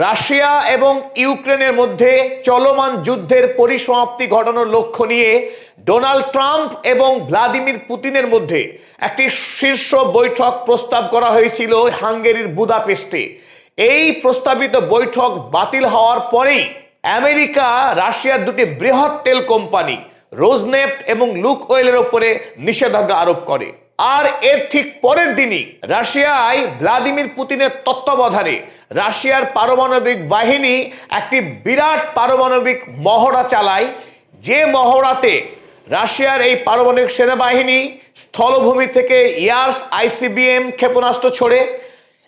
Russia এবং ইউক্রেনের মধ্যে চলমান যুদ্ধের পরিসমাপ্তি ঘটানোর লক্ষ্য নিয়ে ডোনাল্ড ট্রাম্প এবং ভ্লাদিমির পুতিনের মধ্যে একটি শীর্ষ বৈঠক প্রস্তাব করা হয়েছিল হাঙ্গেরির বুদাপেস্টে। এই প্রস্তাবিত বৈঠক বাতিল হওয়ার পরেই আমেরিকা, রাশিয়ার দুটি বৃহৎ তেল কোম্পানি, রোজনেফট এবং লুক ওয়েলের ওপরে নিষেধাজ্ঞা আরোপ করে। আর এর ঠিক পরের দিনই রাশিয়ায় ভ্লাদিমির পুতিনের তত্ত্বাবধানে রাশিয়ার পারমাণবিক বাহিনী একটি বিরাট পারমাণবিক মহড়া চালায়। যে মহড়াতে রাশিয়ার এই পারমাণবিক সেনাবাহিনী স্থলভূমি থেকে ইয়ার্স আইসিবিএম ক্ষেপণাস্ত্র ছড়ে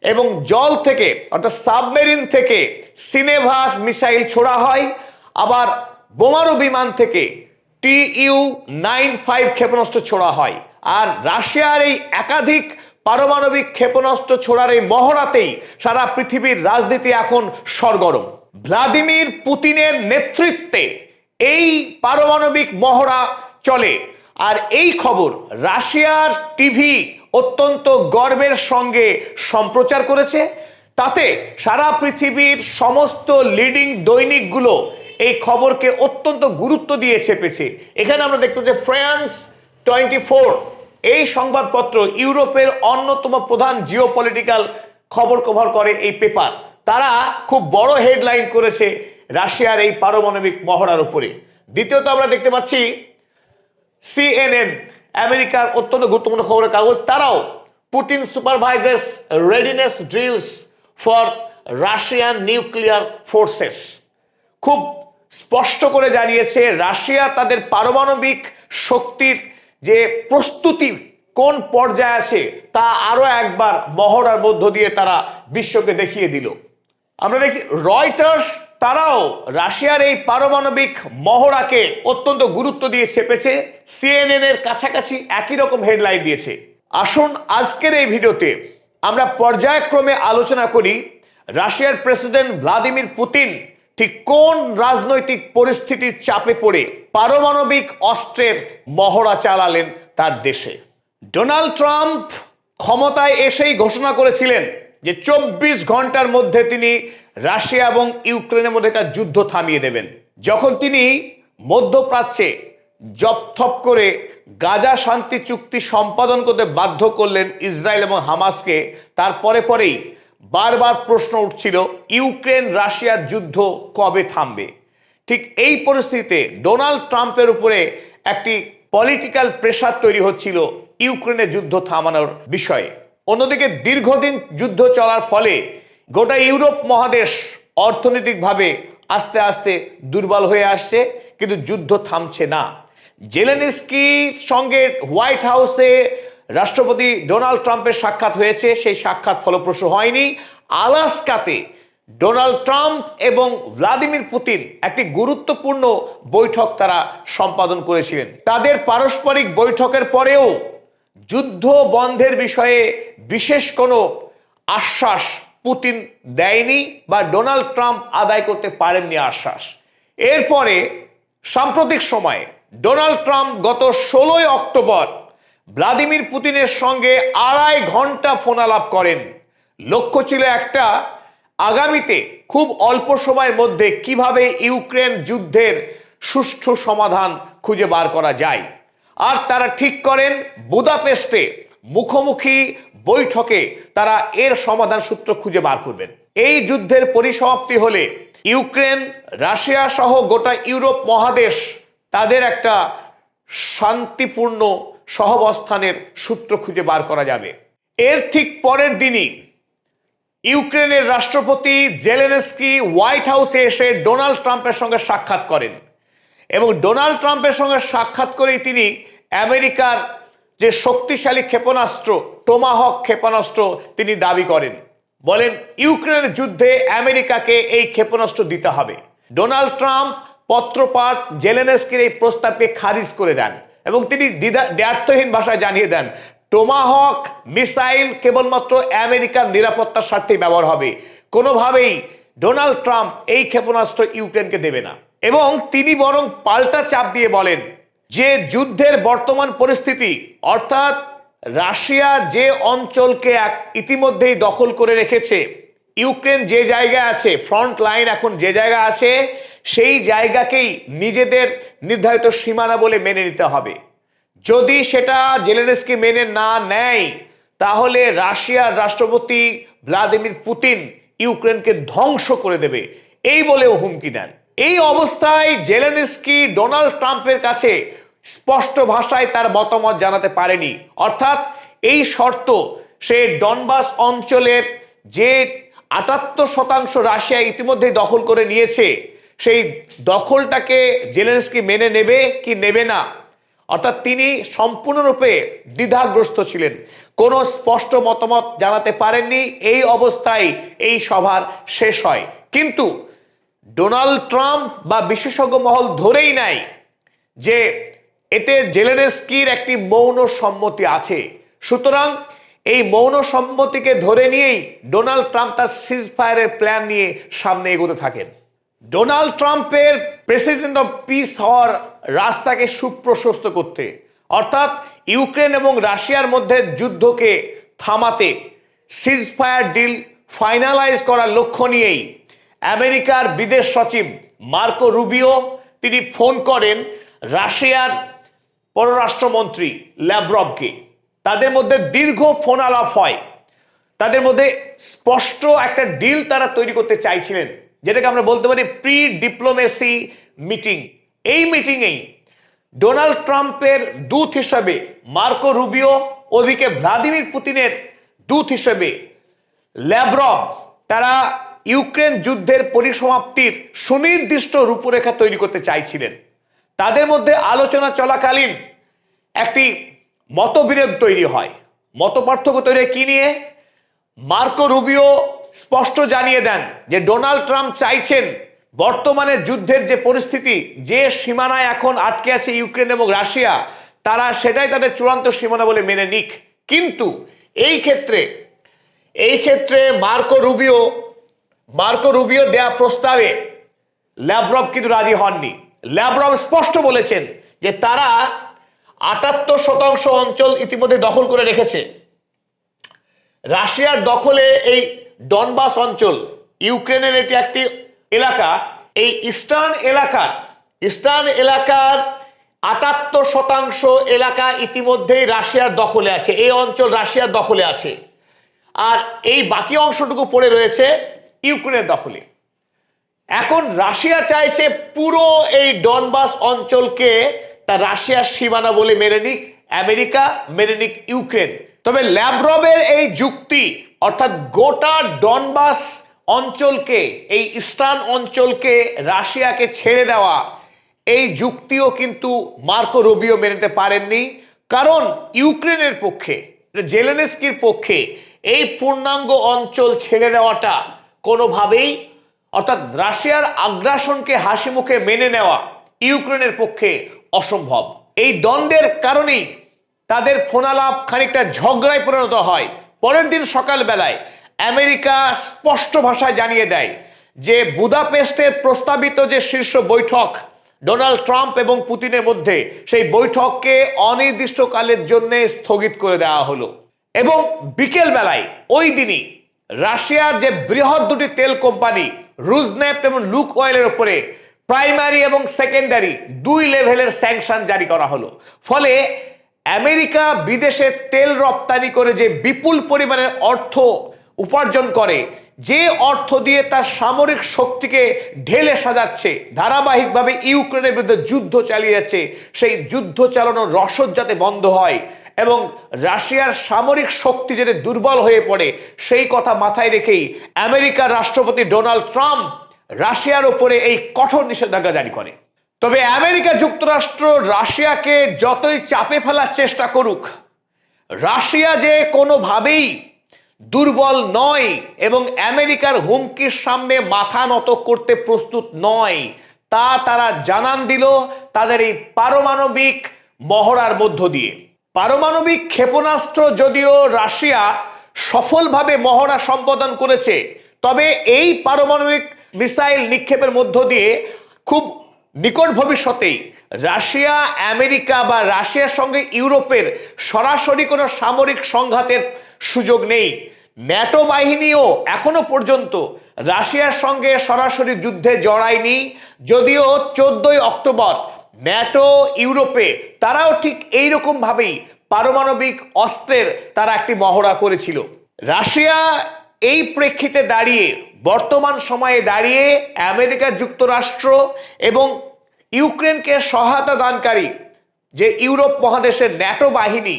এবং জল থেকে, অর্থাৎ সাবমেরিন থেকে সিনেভাস মিসাইল ছোড়া হয়। আবার বোমারু বিমান থেকে টি ইউ নাইন ফাইভ ক্ষেপণাস্ত্র ছোড়া হয়। আর রাশিয়ার এই একাধিক পারমাণবিক ক্ষেপণাস্ত্র ছোড়ার এই মহড়াতেই সারা পৃথিবীর রাজনীতি এখন সরগরম। ভ্লাদিমির পুতিনের নেতৃত্বে এই পারমাণবিক মহড়া চলে। আর এই খবর রাশিয়ার টিভি অত্যন্ত গর্বের সঙ্গে সম্প্রচার করেছে। তাতে সারা পৃথিবীর সমস্ত লিডিং দৈনিকগুলো এই খবরকে অত্যন্ত গুরুত্ব দিয়ে চেপেছে। এখানে আমরা দেখতে যে ফ্রান্স টোয়েন্টি ফোর এই সংবাদপত্র ইউরোপের অন্যতম প্রধান জিও পলিটিক্যাল খবর কভার করে এই পেপার তারা খুব বড় হেডলাইন করেছে রাশিয়ার এই পারমাণবিক মহড়ার উপরে। দ্বিতীয়ত আমরা দেখতে পাচ্ছি সিএনএন আমেরিকার অত্যন্ত গুরুত্বপূর্ণ খবরের কাগজ। তারাও Putin supervises readiness drills for Russian nuclear forces খুব স্পষ্ট করে জানিয়েছে, রাশিয়া তাদের পারমাণবিক শক্তির যে প্রস্তুতি কোন পর্যায়ে আছে তা আরও একবার মহড়ার মধ্য দিয়ে তারা বিশ্বকে দেখিয়ে দিল। আমরা দেখছি রয়টার্স তারাও রাশিয়ার এই পারমাণবিক মহড়াকে অত্যন্ত গুরুত্ব দিয়ে চেপেছে, সিএনএন এর কাছাকাছি একই রকম হেডলাইন দিয়েছে। আসুন আজকের এই ভিডিওতে আমরা পর্যায়ক্রমে আলোচনা করি রাশিয়ার প্রেসিডেন্ট ভ্লাদিমির পুতিন ঠিক কোন রাজনৈতিক পরিস্থিতির চাপে পড়ে পারমাণবিক অস্ত্রের মহড়া চালালেন তার দেশে? ডোনাল্ড ট্রাম্প ক্ষমতায় এসেই ঘোষণা করেছিলেন যে চব্বিশ ঘণ্টার মধ্যে তিনি রাশিয়া এবং ইউক্রেনের মধ্যে একটা যুদ্ধ থামিয়ে দেবেন। যখন তিনি মধ্যপ্রাচ্যে জপথপ করে গাজা শান্তি চুক্তি সম্পাদন করতে বাধ্য করলেন ইসরায়েল এবং হামাসকে তারপরে পরেই বারবার প্রশ্ন উঠছিল, ইউক্রেন রাশিয়ার যুদ্ধ কবে থামবে? ঠিক এই পরিস্থিতিতে ডোনাল্ড ট্রাম্পের উপরে একটি পলিটিক্যাল প্রেশার তৈরি হচ্ছিল ইউক্রেনের যুদ্ধ থামানোর বিষয়ে। অন্যদিকে দীর্ঘদিন যুদ্ধ চলার ফলে গোটা ইউরোপ মহাদেশ অর্থনৈতিকভাবে আস্তে আস্তে দুর্বল হয়ে আসছে, কিন্তু যুদ্ধ থামছে না। জেলেনিস্কির সঙ্গে হোয়াইট হাউসে রাষ্ট্রপতি ডোনাল্ড ট্রাম্পের সাক্ষাৎ হয়েছে। সেই সাক্ষাৎ ফলপ্রসূ হয়নি। আলাস্কাতে ডোনাল্ড ট্রাম্প এবং ভ্লাদিমির পুতিন একটি গুরুত্বপূর্ণ বৈঠক তারা সম্পাদন করেছিলেন। তাদের পারস্পরিক বৈঠকের পরেও যুদ্ধ বন্ধের বিষয়ে বিশেষ কোনো আশ্বাস পুতিন দেয়নি বা ডোনাল্ড ট্রাম্প আদায় করতে পারেননি আশ্বাস। এরপরে সাম্প্রতিক সময়ে ডোনাল্ড ট্রাম্প গত ষোলোই অক্টোবর ভ্লাদিমির পুতিনের সঙ্গে আড়াই ঘণ্টা ফোনালাপ করেন। লক্ষ্য ছিল একটা, আগামীতে খুব অল্প সময়ের মধ্যে কীভাবে ইউক্রেন যুদ্ধের সুষ্ঠু সমাধান খুঁজে বার করা যায়। আর তারা ঠিক করেন, বুদাপেস্টে মুখোমুখি বৈঠকে তারা এর সমাধান সূত্র খুঁজে বার করবেন। এই যুদ্ধের পরিসমাপ্তি হলে ইউক্রেন, রাশিয়া সহ গোটা ইউরোপ মহাদেশ তাদের একটা শান্তিপূর্ণ সহবস্থানের সূত্র খুঁজে বার করা যাবে। এর ঠিক পরের দিনই ইউক্রেনের রাষ্ট্রপতি জেলেনস্কি হোয়াইট হাউসে এসে ডোনাল্ড ট্রাম্পের সঙ্গে সাক্ষাৎ করেন এবং ডোনাল্ড ট্রাম্পের সঙ্গে সাক্ষাৎ করেই তিনি আমেরিকার যে শক্তিশালী ক্ষেপণাস্ত্র, টোমাহক ক্ষেপণাস্ত্র তিনি দাবি করেন। বলেন, ইউক্রেনের যুদ্ধে আমেরিকাকে এই ক্ষেপণাস্ত্র দিতে হবে। ডোনাল্ড ট্রাম্প পত্রপাঠ জেলেনস্কির এই প্রস্তাবকে খারিজ করে দেন। এবং তিনি দ্বিধা ভাষায় জানিয়ে দেন টোমাহক মিসাইল কেবলমাত্র আমেরিকার নিরাপত্তার স্বার্থেই ব্যবহার হবে। কোনোভাবেই ডোনাল্ড ট্রাম্প এই ক্ষেপণাস্ত্র ইউক্রেনকে দেবে না। এবং তিনি বরং পাল্টা চাপ দিয়ে বলেন, যে যুদ্ধের বর্তমান পরিস্থিতি, অর্থাৎ রাশিয়া যে অঞ্চলকে এক ইতিমধ্যেই দখল করে রেখেছে, ইউক্রেন যে জায়গায় আছে, ফ্রন্ট লাইন এখন যে জায়গায় আছে সেই জায়গাকেই নিজেদের নির্ধারিত সীমানা বলে মেনে নিতে হবে। যদি সেটা জেলেনস্কি মেনে না নেয়, তাহলে রাশিয়ার রাষ্ট্রপতি ভ্লাদিমির পুতিন ইউক্রেনকে ধ্বংস করে দেবে। এই বলেও হুমকি দেন। এই অবস্থায় জেলেনস্কি ডোনাল্ড ট্রাম্পের কাছে স্পষ্ট ভাষায় তার মতামত জানাতে পারেনি। অর্থাৎ এই শর্ত, সে ডনবাস অঞ্চলের যে আটাত্তর শতাংশ রাশিয়া ইতিমধ্যেই দখল করে নিয়েছে সেই দখলটাকে জেলেন্সকি মেনে নেবে কি নেবে না? অর্থাৎ তিনি সম্পূর্ণরূপে দ্বিধাগ্রস্ত ছিলেন। কোনো স্পষ্ট মতামত জানাতে পারেননি। এই অবস্থায় এই সভার শেষ হয়। কিন্তু ডোনাল্ড ট্রাম্প বা বিশেষজ্ঞ মহল ধরেই নেয় যে এতে জেলেনস্কির একটি মৌন সম্মতি আছে। সুতরাং এই মৌন সম্মতিকে ধরে নিয়েই ডোনাল্ড ট্রাম্প তার সিজ ফায়ারের প্ল্যান নিয়ে সামনে এগোতে থাকেন। ডোনাল্ড ট্রাম্পের প্রেসিডেন্ট অফ পিস হওয়ার রাস্তাকে সুপ্রশস্ত করতে, অর্থাৎ ইউক্রেন এবং রাশিয়ার মধ্যে যুদ্ধকে থামাতে সিজ ফায়ার ডিল ফাইনালাইজ করার লক্ষ্য নিয়েই আমেরিকার বিদেশ সচিব মার্কো রুবিও তিনি ফোন করেন রাশিয়ার পররাষ্ট্রমন্ত্রী ল্যাব্রভকে তাদের মধ্যে দীর্ঘ ফোন আলাপ হয়। তাদের মধ্যে স্পষ্ট একটা ডিল তারা তৈরি করতে চাইছিলেন। যেটাকে আমরা বলতে পারি প্রি ডিপ্লোমেসি মিটিং এই মিটিংয়েই ডোনাল্ড ট্রাম্পের দূত হিসাবে, মার্কো রুবিও, ওদিকে ভ্লাদিমির পুতিনের দূত হিসেবে ল্যাব্রভ তারা ইউক্রেন যুদ্ধের পরিসমাপ্তির সুনির্দিষ্ট রূপরেখা তৈরি করতে চাইছিলেন। তাদের মধ্যে আলোচনা চলাকালীন একটি মতবিরোধ তৈরি হয়। মত পার্থক্য তৈরি কি নিয়ে? মার্কো রুবিও স্পষ্ট জানিয়ে দেন যে ডোনাল্ড ট্রাম্প চাইছেন বর্তমানে যুদ্ধের যে পরিস্থিতি, যে সীমানায় এখন আটকে আছে ইউক্রেন এবং রাশিয়া, তারা সেটাই তাদের চূড়ান্ত সীমানা বলে মেনে নিক। কিন্তু এই ক্ষেত্রে এই ক্ষেত্রে মার্কো রুবিও মার্কো রুবিও দেয়া প্রস্তাবে ল্যাব্রভ কিন্তু রাজি হননি। ল্যাব্রভ স্পষ্ট বলেছেন যে তারা আটাত্তর শতাংশ অঞ্চল ইতিমধ্যে দখল করে রেখেছে। রাশিয়ার দখলে এই ডনবাস অঞ্চল, ইউক্রেনের এটি একটি এলাকা। এই ইস্টার্ন এলাকার ইস্টার্ন এলাকার আটাত্তর শতাংশ এলাকা ইতিমধ্যেই রাশিয়ার দখলে আছে। এই অঞ্চল রাশিয়ার দখলে আছে। আর এই বাকি অংশটুকু পড়ে রয়েছে ইউক্রেনের দখলে। এখন রাশিয়া চাইছে পুরো এই ডনবাস অঞ্চলকে তা রাশিয়ার সীমানা বলে মেনে নিক, আমেরিকা মেনে নিক ইউক্রেন। তবে ল্যাব্রবের এই যুক্তি, অর্থাৎ গোটা ডনবাস অঞ্চলকে, এই ইস্টার্ন অঞ্চলকে, রাশিয়াকে ছেড়ে দেওয়া, এই যুক্তিও কিন্তু মার্কো রবিও মেনে নিতে পারেননি। কারণ ইউক্রেনের পক্ষে, জেলেনেস্কির পক্ষে, এই পূর্ণাঙ্গ অঞ্চল ছেড়ে দেওয়াটা কোনোভাবেই, অর্থাৎ রাশিয়ার আগ্রাসনকে হাসি মুখে মেনে নেওয়া ইউক্রেনের পক্ষে অসম্ভব। এই দ্বন্দ্বের কারণেই তাদের ফোনালাপ খানিকটা ঝগড়ায় পরিণত হয়। পরের দিন সকালবেলায় আমেরিকা স্পষ্ট ভাষায় জানিয়ে দেয় যে বুদাপেস্টের প্রস্তাবিত যে শীর্ষ বৈঠক ডোনাল্ড ট্রাম্প এবং পুতিনের মধ্যে, সেই বৈঠককে অনির্দিষ্টকালের জন্য স্থগিত করে দেওয়া হলো। এবং বিকেল বেলায় ওই দিনই রাশিয়ার যে বৃহৎ দুটি তেল কোম্পানি রুজনেপ্ট এবং লুক অয়েলের উপরে প্রাইমারি এবং সেকেন্ডারি দুই লেভেলের স্যাংশন জারি করা হলো। ফলে আমেরিকা বিদেশে তেল রপ্তানি করে যে বিপুল পরিমাণের অর্থ উপার্জন করে, যে অর্থ দিয়ে তার সামরিক শক্তিকে ঢেলে সাজাচ্ছে, ধারাবাহিকভাবে ইউক্রেনের বিরুদ্ধে যুদ্ধ চালিয়ে যাচ্ছে, সেই যুদ্ধ চালানোর রসদ যাতে বন্ধ হয় এবং রাশিয়ার সামরিক শক্তি যাতে দুর্বল হয়ে পড়ে, সেই কথা মাথায় রেখেই আমেরিকার রাষ্ট্রপতি ডোনাল্ড ট্রাম্প রাশিয়ার ওপরে এই কঠোর নিষেধাজ্ঞা জারি করে। তবে আমেরিকা যুক্তরাষ্ট্র রাশিয়াকে যতই চাপে ফেলার চেষ্টা করুক, রাশিয়া যে কোনোভাবেই দুর্বল নয় এবং আমেরিকার হুমকির সামনে মাথা নত করতে প্রস্তুত নয়, তা তারা জানান দিল তাদের এই পারমাণবিক মহড়ার মধ্য দিয়ে। পারমাণবিক ক্ষেপণাস্ত্র যদিও রাশিয়া সফলভাবে মহড়া সম্পাদন করেছে, তবে এই পারমাণবিক মিসাইল নিক্ষেপের মধ্য দিয়ে খুব নিকট ভবিষ্যতেই রাশিয়া, আমেরিকা বা রাশিয়ার সঙ্গে ইউরোপের সরাসরি কোনো সামরিক সংঘাতের সুযোগ নেই। ন্যাটো বাহিনীও এখনও পর্যন্ত রাশিয়ার সঙ্গে সরাসরি যুদ্ধে জড়ায়নি। যদিও চোদ্দই অক্টোবর ন্যাটো ইউরোপে তারাও ঠিক এই রকম পারমাণবিক অস্ত্রের তারা একটি মহড়া করেছিল। রাশিয়া এই প্রেক্ষিতে দাঁড়িয়ে বর্তমান সময়ে দাঁড়িয়ে আমেরিকা যুক্তরাষ্ট্র এবং ইউক্রেনকে সহায়তা দানকারী যে ইউরোপ মহাদেশের ন্যাটো বাহিনী,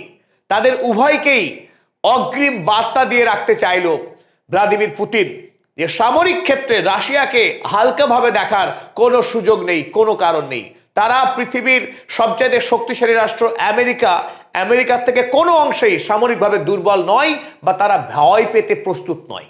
তাদের উভয়কেই অগ্রিম বার্তা দিয়ে রাখতে চাইল ভ্লাদিমির পুতিন। যে সামরিক ক্ষেত্রে রাশিয়াকে হালকাভাবে দেখার কোনো সুযোগ নেই, কোনো কারণ নেই। তারা পৃথিবীর সবচেয়ে শক্তিশালী রাষ্ট্র আমেরিকা। আমেরিকার থেকে কোনো অংশেই সামরিকভাবে দুর্বল নয় বা তারা ভয় পেতে প্রস্তুত নয়।